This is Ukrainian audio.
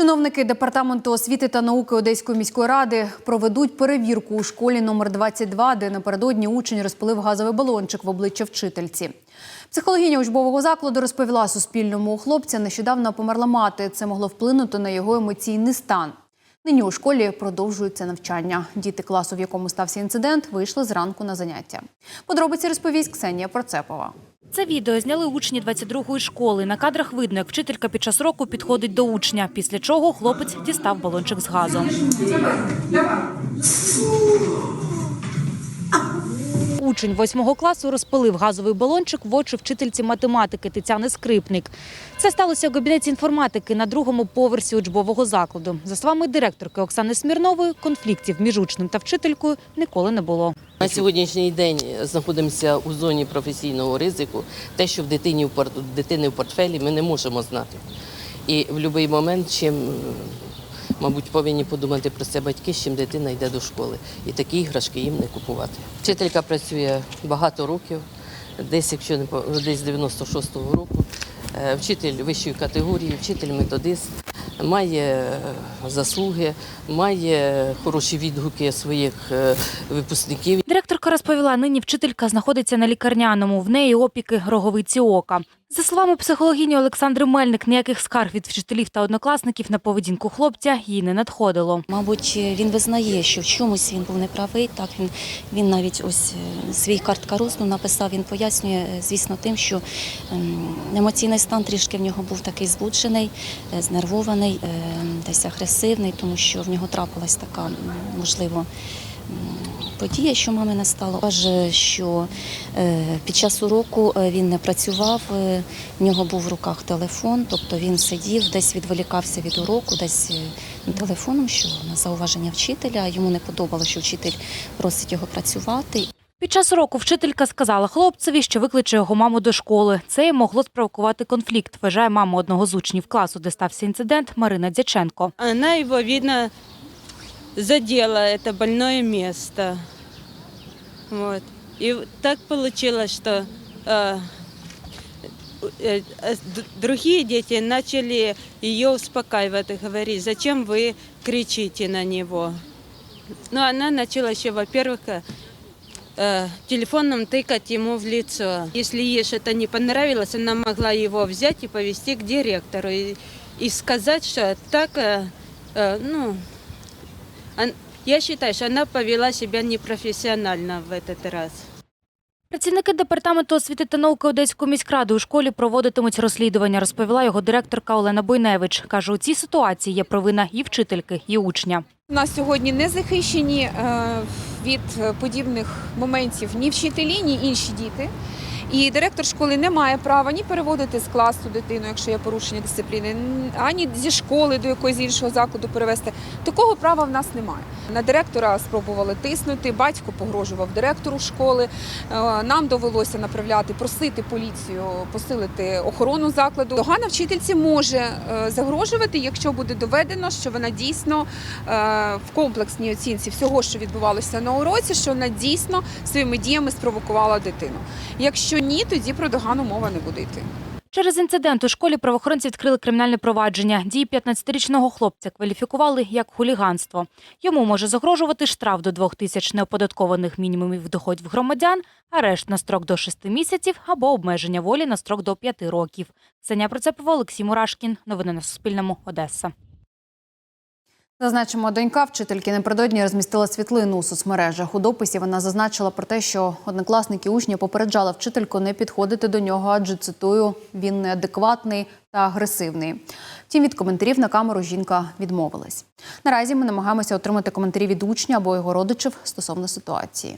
Чиновники департаменту освіти та науки Одеської міської ради проведуть перевірку у школі номер 22, де напередодні учень розпилив газовий балончик в обличчя вчительці. Психологиня учбового закладу розповіла Суспільному у хлопця. Нещодавно померла мати. Це могло вплинути на його емоційний стан. Нині у школі продовжується навчання. Діти класу, в якому стався інцидент, вийшли зранку на заняття. Подробиці розповість Ксенія Процепова. Це відео зняли учні 22-ї школи. На кадрах видно, як вчителька під час року підходить до учня, після чого хлопець дістав балончик з газом. Учень восьмого класу розпилив газовий балончик в очі вчительці математики Тетяни Скрипник. Це сталося в кабінеті інформатики на другому поверсі учбового закладу. За словами директорки Оксани Смірнової, конфліктів між учнем та вчителькою ніколи не було. На сьогоднішній день знаходимося у зоні професійного ризику. Те, що в дитині в портфелі, ми не можемо знати. І в будь-який момент, чим, мабуть, повинні подумати про це батьки, з чим дитина йде до школи. І такі іграшки їм не купувати. Вчителька працює багато років, десь, якщо не десь 96-го року. Е, Вчитель вищої категорії, вчитель методист, має е, заслуги, має хороші відгуки своїх е, випускників. Директорка розповіла, нині вчителька знаходиться на лікарняному. В неї опіки роговиці ока. За словами психологині Олександри Мельник, ніяких скарг від вчителів та однокласників на поведінку хлопця їй не надходило. Мабуть, він визнає, що в чомусь він був неправий. Так він, він навіть ось е, свій картка розну написав. Він пояснює, е, звісно, тим, що ем, емоційний стан трішки в нього був такий збуджений, е, знервований, е, десь агресивний, тому що в нього трапилась така, можливо. Подія, що мами не стало, каже, що е, під час уроку е, він не працював, е, в нього був в руках телефон, тобто він сидів, десь відволікався від уроку, десь е, телефоном, що на зауваження вчителя. Йому не подобалося, що вчитель просить його працювати. Під час уроку вчителька сказала хлопцеві, що викличе його маму до школи. Це й могло спровокувати конфлікт, вважає мама одного з учнів класу, де стався інцидент, Марина Дяченко. Она его, видно, задела это больное место. Вот. И так получилось, что э, э, э, другие дети начали ее успокаивать и говорить, зачем вы кричите на него. Но она начала еще, во-первых, э, э, телефоном тыкать ему в лицо. Если ей это не понравилось, она могла его взять и повести к директору и, и сказать, что так, э, э, ну, я считаю, что она повела себя непрофессионально в этот раз. Працівники департаменту освіти та науки Одеської міськради у школі проводитимуть розслідування, розповіла його директорка Олена Бойневич. Каже, у цій ситуації є провина і вчительки, і учня. У нас сьогодні не захищені е, від подібних моментів ні вчителі, ні інші діти. І директор школи не має права ні переводити з класу дитину, якщо є порушення дисципліни, ані зі школи до якогось іншого закладу перевести. Такого права в нас немає. На директора спробували тиснути, батько погрожував директору школи. Е, Нам довелося направляти, просити поліцію посилити охорону закладу. Догана вчительці може е, загрожувати, якщо буде доведено, що вона дійсно е, в комплексній оцінці всього, що відбувалося на уроці, що вона дійсно своїми діями спровокувала дитину. Якщо ні, тоді про догану мова не буде йти. Через інцидент у школі правоохоронці відкрили кримінальне провадження. Дії 15-річного хлопця кваліфікували як хуліганство. Йому може загрожувати штраф до 2 тисяч неоподаткованих мінімумів доходів громадян, арешт на строк до 6 місяців або обмеження волі на строк до 5 років. Ксенія Процепова, Олексій Мурашкін. Новини на Суспільному. Одеса. Зазначимо, донька вчительки напередодні розмістила світлину у соцмережах. У дописі вона зазначила про те, що однокласники учні попереджали вчительку не підходити до нього, адже цитую, він неадекватний та агресивний. Втім, від коментарів на камеру жінка відмовилась. Наразі ми намагаємося отримати коментарі від учня або його родичів стосовно ситуації.